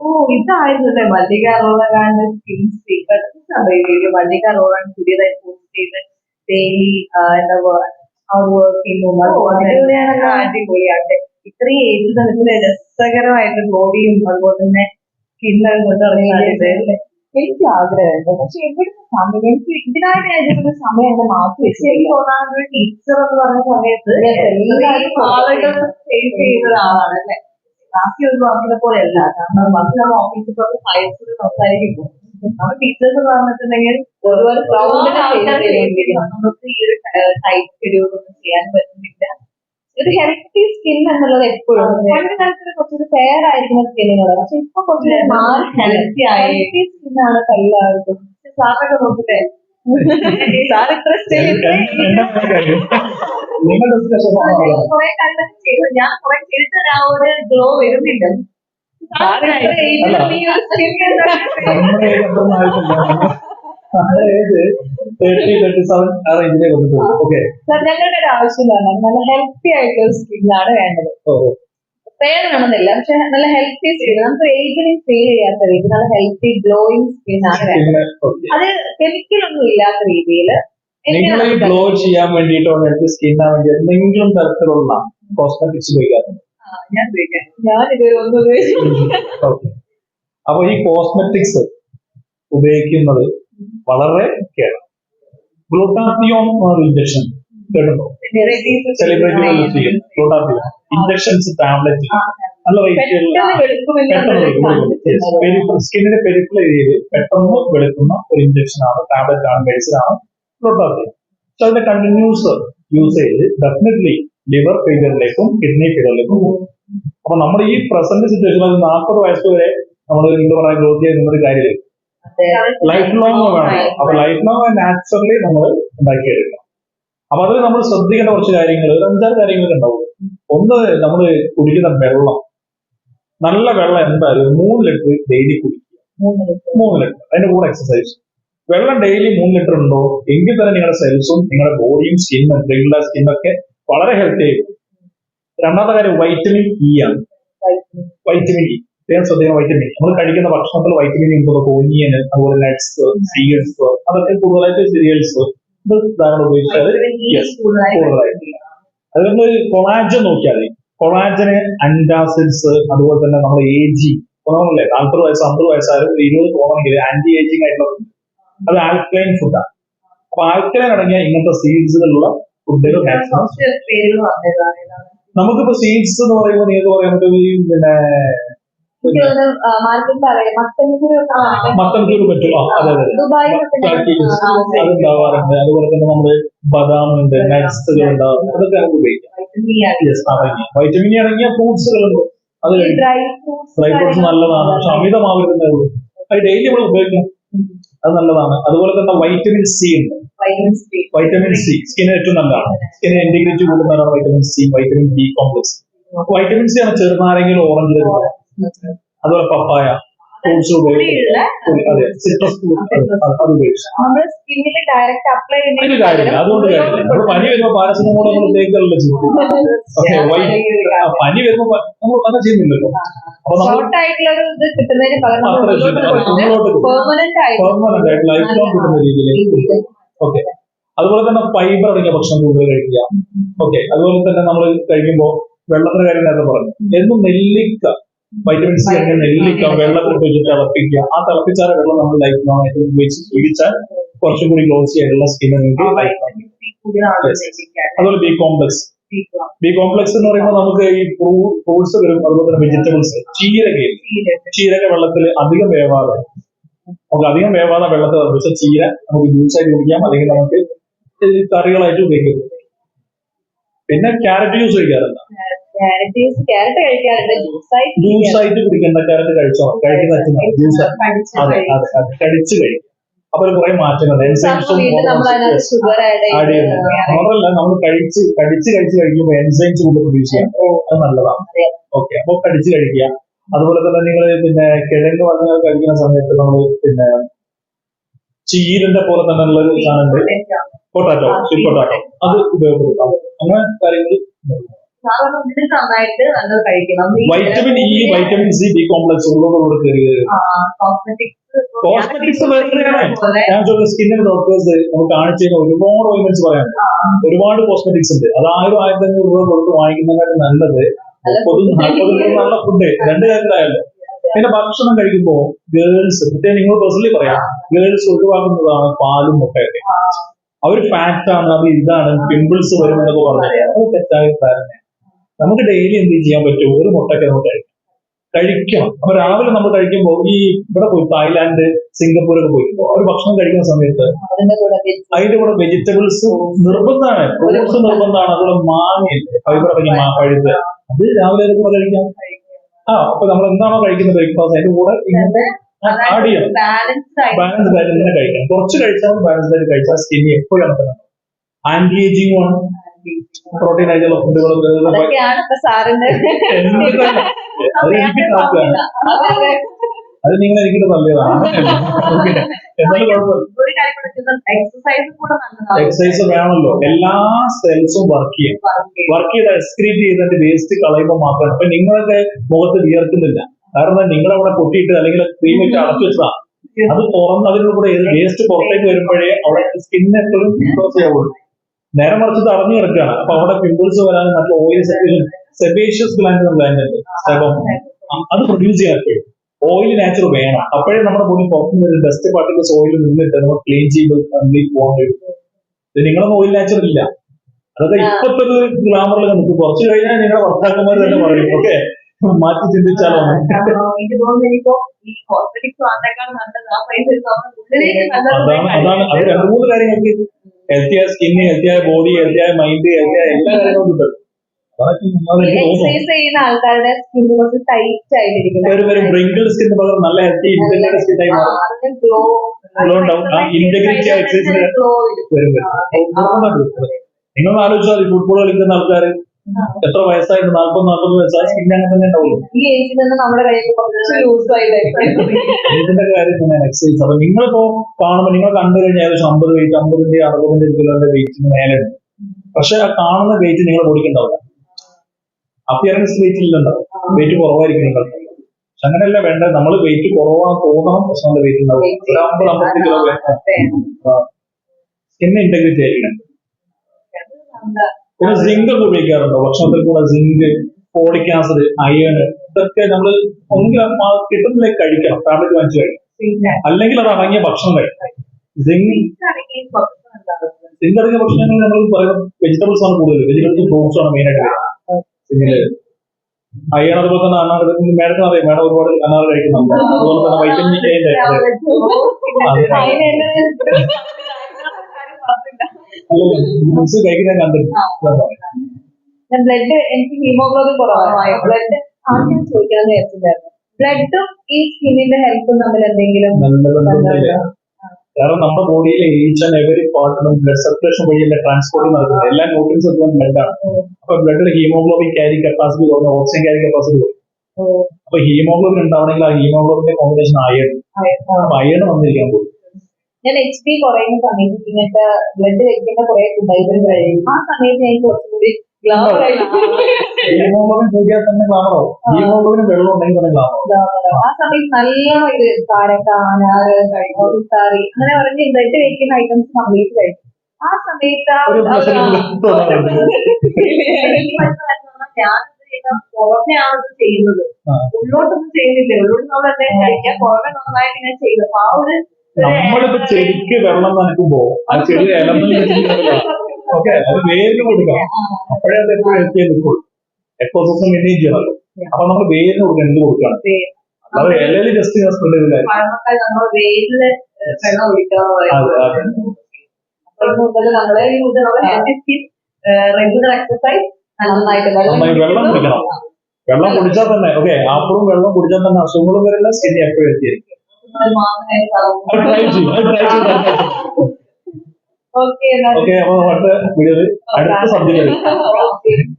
ഓ ഇതായിരുന്നല്ലേ മല്ലിക അറോളകാന്റെ skin speaker Mallika Arolan പുതിയതായി പോസ്റ്റ് ചെയ്ത് ഡെയിലി എന്താ ചെയ്യുന്നു അടിപൊളിയാണ് ഇത്രയും ഏത് തലത്തിൽ രസകരമായിട്ട് ബോഡിയും അതുപോലെ തന്നെ സ്കിന്നും കൊണ്ട് ഇറങ്ങി എനിക്ക് ആഗ്രഹമുണ്ട്. പക്ഷെ എവിടുന്ന സമയം എനിക്ക് ഇതിനായിട്ട് ഞാൻ സമയം എന്റെ മാറ്റി ശരി തോന്നാറുണ്ട് ടീച്ചർ എന്ന് പറഞ്ഞ സമയത്ത് ആളുകൾ ഫേസ് ചെയ്ത ഒരാളാണ് അല്ലെ? ബാക്കിയൊന്നും അങ്ങനെ പോലെയല്ല. കാരണം ബാക്കി നമ്മൾ ഓഫീസിൽ പോയി സയൻസിൽ സംസാരിക്കുമ്പോൾ നമ്മൾ ടീച്ചേഴ്സ് എന്ന് പറഞ്ഞിട്ടുണ്ടെങ്കിൽ ഒരുപാട് നമുക്ക് ഈ ഒരു ടൈപ്പ് ഷെഡ്യൂൾ ഒന്നും ചെയ്യാൻ പറ്റുന്നില്ല. ഒരു ഹെൽത്തി സ്കിൻ എന്നുള്ളത് എപ്പോഴും പണ്ട് കാലത്ത് കുറച്ചൊരു ഫെയർ ആയിരിക്കുന്ന സ്കിന്നിനോട് പക്ഷെ ഇപ്പൊ കുറച്ച് മാറി ഹെൽത്തി ആയി ഹെൽത്തി സ്കിന്നാണ് എല്ലാവർക്കും. സാറൊക്കെ നോക്കിട്ടെ സാർ ഇത്ര സ്റ്റേജ് നിങ്ങൾ ഡിസ്കഷൻ കുറെ കാലം ചെയ്തു. ഞാൻ കുറെ ചെയ്തിട്ട് ആ ഒരു ഗ്ലോ വരുന്നില്ല. ഞങ്ങളുടെ ഒരു ആവശ്യം നല്ല ഹെൽത്തി ആയിട്ടുള്ള സ്കിന്നാണ് വേണ്ടത്. ഫെയർ വേണമെന്നില്ല പക്ഷെ നല്ല ഹെൽത്തി സ്കിൻ നമുക്ക് ഏജിനെ ഫീൽ ചെയ്യാത്ത രീതി നല്ല ഹെൽത്തി ഗ്ലോയിങ് സ്കിൻ ആണ് വേണ്ടത്. അത് കെമിക്കലൊന്നും ഇല്ലാത്ത രീതിയിൽ നിങ്ങൾ ഈ ഗ്ലോ ചെയ്യാൻ വേണ്ടിയിട്ടോ നിങ്ങൾക്ക് സ്കിന്നാ വേണ്ടി എന്തെങ്കിലും തരത്തിലുള്ള കോസ്മെറ്റിക്സ് ഉപയോഗിക്കാറുണ്ട്? ഞാൻ ഞാൻ ഇതുവരെ ഒന്നും ഉപയോഗിച്ചിട്ടില്ല. അപ്പൊ ഈ കോസ്മെറ്റിക്സ് ഉപയോഗിക്കുന്നത് വളരെ കേടാണ്. ഗ്ലൂട്ടാത്തിയോൺ ഇഞ്ചക്ഷൻ കേട്ടോ ഗ്ലൂട്ടാത്തിയോൺ. Injections tablet. നല്ല റേറ്റ് സ്കിന്നിന്റെ പെരുപ്പുള്ള ഏരിയയിൽ പെട്ടെന്ന് വെളുക്കുന്ന ഒരു ഇഞ്ചക്ഷൻ ആണ്. ടാബ്ലറ്റ് ആണ് മെഡിസിൻ ആണ്. ഗ്ലൂട്ടാത്തിയോൺ പക്ഷെ അതിന്റെ കണ്ടിന്യൂസ് യൂസേജ് ഡെഫിനറ്റ്ലി ലിവർ ഫെയിലിയറിലേക്കും കിഡ്നി ഫെയിലിയറിലേക്കും പോകും. അപ്പൊ നമ്മുടെ ഈ പ്രസന്റ് സിറ്റുവേഷനിൽ നാൽപ്പത് വയസ്സ് വരെ നമ്മൾ എന്താ പറയാ ഗ്രോത്ത് ചെയ്യുന്ന ഒരു കാര്യമില്ല? ലൈഫ് ലോങ് വേണം. അപ്പൊ ലൈഫ് ലോങ് നാച്ചുറലി നമ്മൾ ഉണ്ടാക്കിയെടുക്കണം. അപ്പൊ അതിൽ നമ്മൾ ശ്രദ്ധിക്കേണ്ട കുറച്ച് കാര്യങ്ങൾ രണ്ടാറ് അഞ്ചാറ് കാര്യങ്ങൾ ഉണ്ടാവും ഒന്ന് നമ്മൾ കുടിക്കുന്ന വെള്ളം. നല്ല വെള്ളം എന്തായാലും മൂന്ന് ലിറ്റർ ഡെയിലി കുടിക്കുക. മൂന്ന് ലിറ്റർ. അതിന്റെ കൂടെ എക്സസൈസ് വെള്ളം ഡെയിലി മൂന്ന് ലിറ്റർ ഉണ്ടോ? എങ്കിൽ തന്നെ നിങ്ങളുടെ സെൽസും നിങ്ങളുടെ ബോഡിയും സ്കിന്നും റെഗുലർ സ്കിന്നൊക്കെ വളരെ ഹെൽത്തി ആയിരിക്കും. രണ്ടാമത്തെ കാര്യം വൈറ്റമിൻ ഇ ആണ്. വൈറ്റമിൻ ഇ പ്രത്യേകം ശ്രദ്ധിക്കുന്ന വൈറ്റമിൻ നമ്മൾ കഴിക്കുന്ന ഭക്ഷണത്തിൽ വൈറ്റമിൻ ഉണ്ടോ? ഓനിയൻ അതുപോലെ നട്ട്സ് സീഡ്സ് അതൊക്കെ കൂടുതലായിട്ട് സീരിയൽസ് ഇത് ധാരാളം ഉപയോഗിച്ചാൽ കൂടുതലായിട്ട് അതുകൊണ്ട് കൊളാജൻ നോക്കിയാൽ കൊളാജന് അൻഡാസിഡ്സ് അതുപോലെ തന്നെ നമ്മൾ ഏജിങ് തോന്നണല്ലേ നാൽപ്പത് വയസ്സ് അമ്പത് വയസ്സായാലും ഒരു ഇരുപത് തോന്നണമെങ്കിൽ ആന്റി ഏജിങ് ആയിട്ടുള്ള. അത് ആൽക്കലൈൻ ഫുഡാണ് അപ്പൊ ആൽക്കലൈൻ അടങ്ങിയ ഇങ്ങനത്തെ സീഡ്സുകളുള്ള ഫുഡുകൾ മാക്സിമം നമുക്കിപ്പോ സീഡ്സ് എന്ന് പറയുമ്പോൾ നിങ്ങൾക്ക് ഈ പിന്നെ മത്തൻ ചൂട് പറ്റുമോ പറ്റും. അതെ അതെ അതുണ്ടാവാറുണ്ട്. അതുപോലെ തന്നെ നമ്മൾ ബദാം ഉണ്ട് നട്സുകൾ ഉണ്ടാവും അതൊക്കെ നമുക്ക് ഉപയോഗിക്കാം. Yes, അടങ്ങിയ വൈറ്റമിൻ അടങ്ങിയ ഫ്രൂട്ട്സുകളുണ്ട് അത് ഡ്രൈ ഫ്രൂട്ട്സ് ഡ്രൈ ഫ്രൂട്ട്സ് നല്ലതാണ്. പക്ഷെ അമിതമാവരുന്നേ ഉള്ളൂ. അത് ഡെയിലി നമ്മൾ ഉപയോഗിക്കണം അത് നല്ലതാണ്. അതുപോലെ തന്നെ വൈറ്റമിൻ സി ഉണ്ട്. വൈറ്റമിൻ സി സ്കിന്നിന് ഏറ്റവും നല്ലതാണ്. സ്കിന് integrity കൂടുന്നതാണ് vitamin C vitamin B complex vitamin C ആണ് ചെറുനാരങ്ങയിൽ ഓറഞ്ചിൽ അതുപോലെ പപ്പായ. നമ്മുടെ സ്കിന്നിൽ ഡയറക്റ്റ് അപ്ലൈ കാര്യമില്ല. അതുകൊണ്ട് കാര്യമില്ല. നമ്മൾ പനി വരുമ്പോ പാരസെറ്റമോൾ നമ്മൾ തേക്കല്ല പനി വരുമ്പോ നമ്മൾ അങ്ങനെ ചെയ്യുന്നില്ലല്ലോ ഷോർട്ട് ആയിട്ടുള്ള ഒരു ഇത് കിട്ടുന്നതിന് പകരം. പെർമനന്റ് ആയിട്ട്. പെർമനന്റ് ആയിട്ട് ലൈഫ് ലോങ് കിട്ടുന്ന രീതിയിലേക്ക് ഓക്കെ അതുപോലെ തന്നെ ഫൈബർ അടങ്ങിയ ഭക്ഷണം കൂടുതൽ കഴിക്കുക. ഓക്കെ അതുപോലെ തന്നെ നമ്മൾ കഴിക്കുമ്പോൾ വെള്ളത്തിന്റെ കാര്യം നേരത്തെ പറഞ്ഞു. എന്നും നെല്ലിക്ക. വൈറ്റമിൻ സി അങ്ങനെ നെല്ലിക്ക വെള്ളത്തിൽ വെച്ച് തിളപ്പിക്കുക. ആ തിളപ്പിച്ചാൽ വെള്ളം നമ്മൾ ലൈഫ് ലോങ് ആയിട്ട് ഉപയോഗിച്ച് പിടിച്ചാൽ കുറച്ചും കൂടി ഗ്ലോസി ആയിട്ടുള്ള സ്കിൻ അതുപോലെ ബി കോംപ്ലക്സ് ബി കോംപ്ലക്സ് എന്ന് പറയുമ്പോൾ നമുക്ക് ഈ ഫ്രൂട്ട്സ് വരും അതുപോലെ തന്നെ വെജിറ്റബിൾസ് ചീരകയും ചീരക വെള്ളത്തിൽ അധികം വേവാതെ. നമുക്ക് അധികം വേവാതെ വെള്ളത്തിൽ തിളപ്പിച്ച ചീര നമുക്ക് ജ്യൂസ് ആയിട്ട് കുടിക്കാം അല്ലെങ്കിൽ നമുക്ക് കറികളായിട്ട് ഉപയോഗിക്കാം. പിന്നെ ക്യാരറ്റ് ജ്യൂസ് കഴിക്കാറുണ്ട് ജ്യൂസ് ക്യാരറ്റ് കഴിക്കാറുണ്ട് ജ്യൂസ് ആയിട്ട് ജ്യൂസ് ആയിട്ട് കുടിക്കേണ്ട ക്യാരറ്റ് കഴിച്ചോ? കഴിക്കുന്ന ജ്യൂസ് അതെ അതെ അതെ. കഴിച്ചു കഴിക്കും. അപ്പൊ കുറെ മാറ്റങ്ങൾ എൻസൈംസും നമ്മൾ ആഡ് മാത്രമല്ല കഴിച്ച് കടിച്ച് കഴിച്ച് കഴിക്കുമ്പോൾ എൻസൈംസ് കൊണ്ട് പ്രൊഡ്യൂസ് ചെയ്യാം. അത് നല്ലതാണ്. ഓക്കെ അപ്പൊ കടിച്ച് കഴിക്കുക. അതുപോലെ തന്നെ നിങ്ങൾ പിന്നെ കിഴങ്ങ് വർഗങ്ങൾ കഴിക്കുന്ന സമയത്ത് നമ്മൾ പിന്നെ ചീരന്റെ പോലെ തന്നെ ഉള്ള ഒരു സാധനം ഉണ്ട് പൊട്ടാറ്റോ പൊട്ടാറ്റോ. അത് ഉപയോഗപ്പെടുത്താം. അങ്ങനെ കാര്യങ്ങൾ vitamin E vitamin C B complex cosmetics ഞാൻ സ്കിന്നിന് ഡോക്ടേഴ്സ് നമുക്ക് കാണിച്ചു കഴിഞ്ഞാൽ ഒരുപാട് ഓയിൻമെന്റ്സ് പറയാം. ഒരുപാട് കോസ്മെറ്റിക്സ് ഉണ്ട്. അത് ആയിരം ആയിരത്തി അഞ്ഞൂറ് രൂപ കൊടുത്ത് വാങ്ങിക്കുന്നതിനേക്കാൾ നല്ലത് മുപ്പതും നാൽപ്പതും നല്ല ഫുഡ് രണ്ട് കാര്യത്തിലായാലും പിന്നെ ഭക്ഷണം കഴിക്കുമ്പോ ഗേൾസ് പ്രത്യേകം നിങ്ങൾ പേഴ്സണലി പറയാം. ഗേൾസ് ഒഴിവാക്കുന്നതാണ് പാലും മുട്ടയൊക്കെ. അവർ ഫാറ്റ് ആണ് അത് ഇതാണ് പിമ്പിൾസ് വരും എന്നൊക്കെ പറഞ്ഞു. അത് തെറ്റായ ധാരണ നമുക്ക് ഡെയിലി എന്ത് ചെയ്യാൻ പറ്റും? ഒരു മുട്ടയ്ക്ക് നമുക്ക് കഴിക്കാം കഴിക്കണം. അപ്പൊ രാവിലെ നമ്മൾ കഴിക്കുമ്പോൾ ഈ ഇവിടെ പോയി തായ്ലാന്റ് സിംഗപ്പൂർ ഒക്കെ പോയിട്ടുണ്ടോ. അവർ ഭക്ഷണം കഴിക്കുന്ന സമയത്ത് അതിന്റെ കൂടെ വെജിറ്റബിൾസ് നിർബന്ധമാണ്. ഫ്രൂട്ട്സ് നിർബന്ധമാണ്. അതുപോലെ മാങ്ങയില്ലേ? ഫൈബർ അടങ്ങിയ മാ പഴുത്ത്. അത് രാവിലെ കൂടെ കഴിക്കാം? ആ അപ്പൊ നമ്മൾ എന്താണോ കഴിക്കുന്നത് ബ്രേക്ക്ഫാസ്റ്റ് അതിന്റെ കൂടെ ഇങ്ങനത്തെ ആഡ് ചെയ്യണം ബാലൻസ് ആയിട്ട്. തന്നെ കഴിക്കണം കുറച്ച് കഴിച്ചാൽ ബാലൻസ് ആയിട്ട് കഴിച്ചാൽ സ്കിന്നി എപ്പോഴും ആന്റി ഏജിങ് ആണ്. പ്രോട്ടീൻ ആയിട്ടുള്ള സാറിന്റെ അത് നിങ്ങൾ എനിക്ക് നല്ലതാണ് എക്സസൈസ് വേണമല്ലോ. എല്ലാ സെൽസും വർക്ക് ചെയ്യും. വർക്ക് ചെയ്ത് എക്സ്ക്രീറ്റ് ചെയ്തിട്ട് വേസ്റ്റ് കളയുമ്പോൾ മാത്രമാണ് അപ്പൊ നിങ്ങളൊക്കെ മുഖത്ത് വിയർക്കുന്നില്ല. കാരണം നിങ്ങൾ അവിടെ കൊട്ടിയിട്ട് അല്ലെങ്കിൽ ക്രീം ഇട്ട് അടച്ചു വെച്ചതാ. അത് തുറന്ന് അതിനുള്ള കൂടെ വേസ്റ്റ് പുറത്തേക്ക് വരുമ്പോഴേ അവിടെ സ്കിന്നെപ്പോഴും ക്ലോസ് ചെയ്യാവുള്ളൂ നേരെ മറിച്ച് തടഞ്ഞു കിടക്കുകയാണ്. അപ്പൊ അവിടെ പിമ്പിൾസ് വരാനും മറ്റു oil secretion sebaceous gland gland ഉണ്ട്. സെബം അത് പ്രൊഡ്യൂസ് ചെയ്യാൻ കഴിയും ഓയിൽ നാച്ചുറൽ വേണം. അപ്പോഴേ നമ്മുടെ ബോഡി പുറത്തുനിന്ന് ഒരു ഡസ്റ്റ് പാർട്ടിക്കൽസ് ഓയിൽ നിന്നിട്ട് നമ്മൾ ക്ലീൻ ചെയ്യുമ്പോൾ കംപ്ലീറ്റ് പോകാൻ കഴിയും നിങ്ങളൊന്നും ഓയിൽ നാച്ചുറൽ ഇല്ല. അതൊക്കെ ഇപ്പത്തെ ഒരു ഗ്ലാമറിൽ നമുക്ക്? കുറച്ച് കഴിഞ്ഞാൽ നിങ്ങളുടെ ഭർത്താക്കന്മാർ തന്നെ പറയും ഓക്കെ മാറ്റി ചിന്തിച്ചാലോ? അതാണ് അതാണ്. അത് രണ്ടു മൂന്ന് കാര്യങ്ങൾക്ക് ഹെൽത്തി ആയ സ്കിന്ന് ഹെൽത്തി ആയ ബോഡി ഹെൽത്തി ആയ മൈൻഡ് ഹെൽത്തി ആയ എല്ലാ കാര്യങ്ങളും കിട്ടും എക്സസൈസ് ചെയ്യുന്ന ആൾക്കാരുടെ സ്കിൻ കുറച്ച് ടൈറ്റ് സ്കിൻ പകരം നല്ല ഹെൽത്തി ഇന്റഗ്രേറ്റഡ് സ്കിൻ ആയി മാറും ഗ്ലോ ഉണ്ടാവും. ആ വരും. വരും നിങ്ങൾ ആലോചിച്ചാൽ ഫുട്ബോൾ കളിക്കുന്ന ആൾക്കാർ എത്ര വയസ്സായിരുന്നു നാല്പത് നാൽപ്പത് വയസ്സായി? സ്കിൻ അങ്ങനെ തന്നെ ഉണ്ടാവുള്ളൂ. ഈ ഏജിൽ നിന്ന് നമ്മുടെ കയ്യിൽ കുറച്ച് ലൂസ് ആയിട്ട് ഇതിന്റെ കാര്യം തന്നെയാണ് എക്സസൈസ് അപ്പൊ നിങ്ങളിപ്പോ കാണുമ്പോൾ നിങ്ങൾ കണ്ടു കഴിഞ്ഞാൽ ഏകദേശം അമ്പത് വെയിറ്റ് അമ്പതിന്റെ അറുപതിന്റെ കിലോന്റെ വെയിറ്റിന് മേലെ ഉണ്ട്. പക്ഷെ ആ കാണുന്ന വെയിറ്റ് നിങ്ങൾ ഓടിക്കണ്ടാവില്ല അപ്പിയറൻസ് വെയിറ്റ് ഇല്ലുണ്ടാവും വെയിറ്റ് കുറവായിരിക്കും പക്ഷെ അങ്ങനെയല്ല വേണ്ട നമ്മൾ വെയിറ്റ് കുറവാന്ന് തോന്നണം പക്ഷെ നമ്മുടെ വെയിറ്റ് ഉണ്ടാവും. ഒരു അമ്പത് അമ്പത്തി കിലോ സ്കിൻ ഇന്റഗ്രേറ്റ് ആയിരിക്കണം. പിന്നെ സിങ്ക് ഒക്കെ ഉപയോഗിക്കാറുണ്ടോ ഭക്ഷണത്തിൽ കൂടെ സിങ്ക് ഫോളിക് ആസിഡ് അയൺ ഇതൊക്കെ നമ്മൾ ഒന്നുകിൽ കിട്ടുന്നില്ലേ കഴിക്കണം ടാബ്ലറ്റ് വാങ്ങിച്ചു കഴിക്കണം അല്ലെങ്കിൽ അത് അടങ്ങിയ ഭക്ഷണം കഴിക്കണം സിങ്ക് സിങ്ക് അടങ്ങിയ ഭക്ഷണങ്ങൾ നമ്മൾ പറയുന്നത് വെജിറ്റബിൾസ് ആണ് കൂടുതൽ വെജിറ്റബിൾസ് ഫ്രൂട്ട്സും ആണ് മെയിൻ ആയിട്ട് സിങ്കിൽ അയൺ അതുപോലെ തന്നെ അനാർ മേഡത്തിന് അറിയാം മേഡം ഒരുപാട് അനാർ കഴിക്കുന്നുണ്ട് അതുപോലെ തന്നെ വൈറ്റമിൻ എന്റെ മിക്സ് കഴിക്കുന്ന കണ്ടിട്ടുണ്ട് ബ്ലഡ് എനിക്ക് ഹീമോഗ്ലോബിൻ കുറവാണ് ബ്ലഡ് ആദ്യം ചോദിക്കാന്ന് വിചാരിച്ചിട്ടുണ്ടായിരുന്നു. ബ്ലഡും ഈ സ്കിന്നിന്റെ ഹെൽത്തും തമ്മിൽ എന്തെങ്കിലും കാരണം നമ്മുടെ ബോഡിയിലെ ഈച്ച് ആൻഡ് എവറി പാർട്ടിനും ബ്ലഡ് സർക്കുലേഷൻ വഴിയല്ല ട്രാൻസ്പോർട്ട് നടക്കുന്നത്? എല്ലാ ന്യൂട്രിയൻസ് എത്തുന്നത് ബ്ലഡാണ് അപ്പൊ ബ്ലഡിൽ ഹീമോഗ്ലോബിൻ ക്യാരി കപ്പാസിറ്റി കുറഞ്ഞ ഓക്സിജൻ ക്യാരി കപ്പാസിറ്റി കുറഞ്ഞു. അപ്പൊ ഹീമോഗ്ലോബിൻ ഉണ്ടാവണമെങ്കിൽ ആ ഹീമോഗ്ലോബിന്റെ കോമ്പിനേഷൻ അയൺ അപ്പൊ അയൺ വന്നിരിക്കാൻ പോകും ഞാൻ എച്ച് ബി കുറയുന്ന സമയത്ത് ഇങ്ങനത്തെ ബ്ലഡ് വെക്കേണ്ട കുറെ ഫുഡൈറ്റം കഴിയും. ആ സമയത്ത് എനിക്ക് കുറച്ചുകൂടി ആ. സമയത്ത് നല്ല ഇത് കാരക്ക അനാറ് കഴിക്കാറി അങ്ങനെ പറഞ്ഞ് ബ്ലഡ് വെക്കുന്ന ഐറ്റംസ് കംപ്ലീറ്റ് കഴിക്കും. ആ സമയത്ത് ഞാൻ പുറമെയാണ് ചെയ്യുന്നത്. ഉള്ളോട്ടൊന്നും ചെയ്യുന്നില്ല. ഉള്ളോട്ട് നമ്മൾ എന്തെങ്കിലും കഴിക്കാം. പുറമെ നന്നായിട്ട് ഇങ്ങനെ ചെയ്തു അപ്പൊ ആ ഒരു നമ്മളിപ്പോ ചെടിക്ക് വെള്ളം നനക്കുമ്പോ ആ ചെടി ഓക്കെ അത് വേരിന് കൊടുക്കണം. അപ്പോഴേ അത് എപ്പോഴും ആയി നിൽക്കുള്ളൂ എക്കോസിസ്റ്റം മെയിന്റെയിൻ ചെയ്യണമല്ലോ അപ്പൊ നമ്മൾ വേരിന് കൊടുക്കണം എന്ത് കൊടുക്കണം? അത് ഇലയിൽ ജസ്റ്റ് ഞാൻ സ്പ്രെഡ് ചെയ്തില്ല റെഗുലർ എക്സസൈസ് നന്നായിട്ട് വെള്ളം കുടിക്കണം. വെള്ളം കുടിച്ചാൽ തന്നെ ഓക്കെ ആപ്പിളും വെള്ളം കുടിച്ചാൽ തന്നെ അസുഖങ്ങളും വരില്ല സ്കിന്നി എപ്പോഴും എത്തിയിരിക്കും. അത് ട്രൈ ചെയ്യും അത് ട്രൈ ചെയ്യും ഓക്കെ ഓക്കെ അപ്പൊ അടുത്ത വീഡിയോയിൽ അടുത്ത സബ്ജക്റ്റ് എന്നാൽ